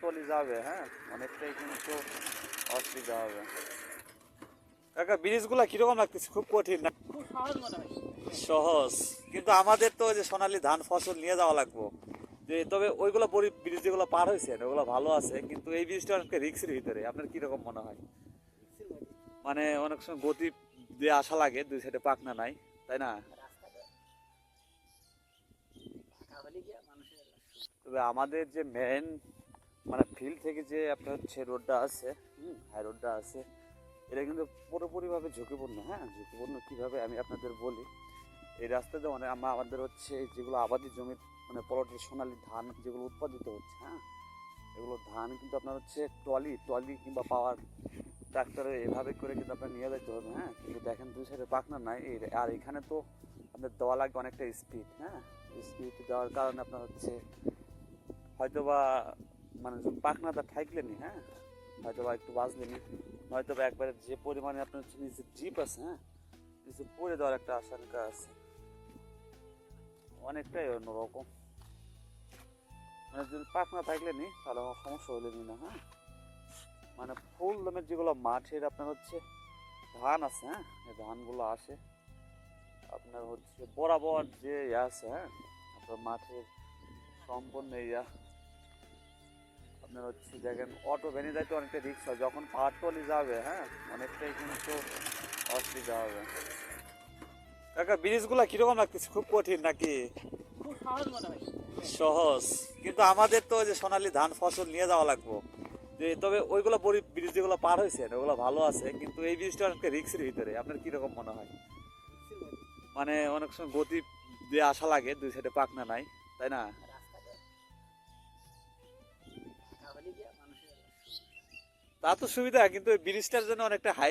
Trolley যাবে হ্যাঁ? অনেকটাই কিন্তু অসুবিধা হবে। কাকা ব্রিজগুলা কীরকম লাগতেছে? খুব কঠিন না? সহজ মনে হয়। সহজ। কিন্তু আমাদের তো ওই যে সোনালী ধান ফসল নিয়ে যাওয়া লাগবো। যে তবে ওইগুলো বড়ি ব্রিজ যেগুলো পার হয়েছে ওগুলো ভালো আছে কিন্তু এই ব্রিজটা অনেকটা রিক্সের ভিতরে। আপনার কীরকম মনে হয়? মানে অনেক সময় গতি দিয়ে আসা লাগে দুই সাইডে পাকনা নাই তাই না? তবে আমাদের যে মেন মানে ফিল্ড থেকে যে আপনার হচ্ছে রোডটা আছে হাই রোডটা আছে এটা কিন্তু পুরোপুরিভাবে ঝুঁকিপূর্ণ হ্যাঁ ঝুঁকিপূর্ণ কীভাবে আমি আপনাদের বলি, এই রাস্তাতে অনেক আমরা আমাদের হচ্ছে যেগুলো আবাদি জমির মানে পলটের সোনালি ধান যেগুলো উৎপাদিত হচ্ছে হ্যাঁ এগুলো ধান কিন্তু আপনার হচ্ছে ট্রলি ট্রলি কিংবা পাওয়ার ট্রাক্টরে এভাবে করে কিন্তু আপনার নিয়ে যেতে হবে হ্যাঁ কিন্তু দেখেন দুই সাইডে পাকনা নাই আর এখানে তো আপনার দেওয়া লাগবে অনেকটা স্পিড হ্যাঁ স্পিড দেওয়ার কারণে আপনার হচ্ছে হয়তো বা মানে পাখনাটা ঠাইকলেনি হ্যাঁ? হয়তো বা একটু বাজলেনি হয়তো বা একবারে যে পরিমাণে আপনার নিচে জিপ আছে হ্যাঁ? নিচে পড়ে দেওয়ার একটা আশঙ্কা আছে। অনেকটাই অন্যরকম। মানে যদি পাখনা থাকলেনি তাহলে আমার সমস্যা হলেনি না হ্যাঁ? মানে ফুল দামের যেগুলো মাঠের আপনার হচ্ছে ধান আছে হ্যাঁ? ধানগুলো আসে। আপনার হচ্ছে বরাবর যে ইয়ে আছে হ্যাঁ? আপনার মাঠের সম্পূর্ণ ইয়া। আপনার হচ্ছে দেখেন অটো ভ্যানে যাইতে অনেকটা রিক্স হয় যখন পাহাড় টলি যাবে হ্যাঁ অনেকটাই কিন্তু অসুবিধা হবে। কাকা ব্রিজগুলা কীরকম লাগতেছে? খুব কঠিন নাকি? সহজ মনে হয়। সহজ। কিন্তু আমাদের তো যে সোনালি ধান ফসল নিয়ে যাওয়া লাগবো। যে তবে ওইগুলো বড়ি ব্রিজ যেগুলো পার হয়েছে ওগুলো ভালো আছে কিন্তু এই ব্রিজটা অনেকটা রিক্সের ভিতরে। আপনার কীরকম মনে হয়? মানে অনেক সময় গতি দিয়ে আসা লাগে দুই সাইডে পাকনা নাই তাই না? তা তো সুবিধা কিন্তু ব্রিজটার জন্য অনেকটা হাই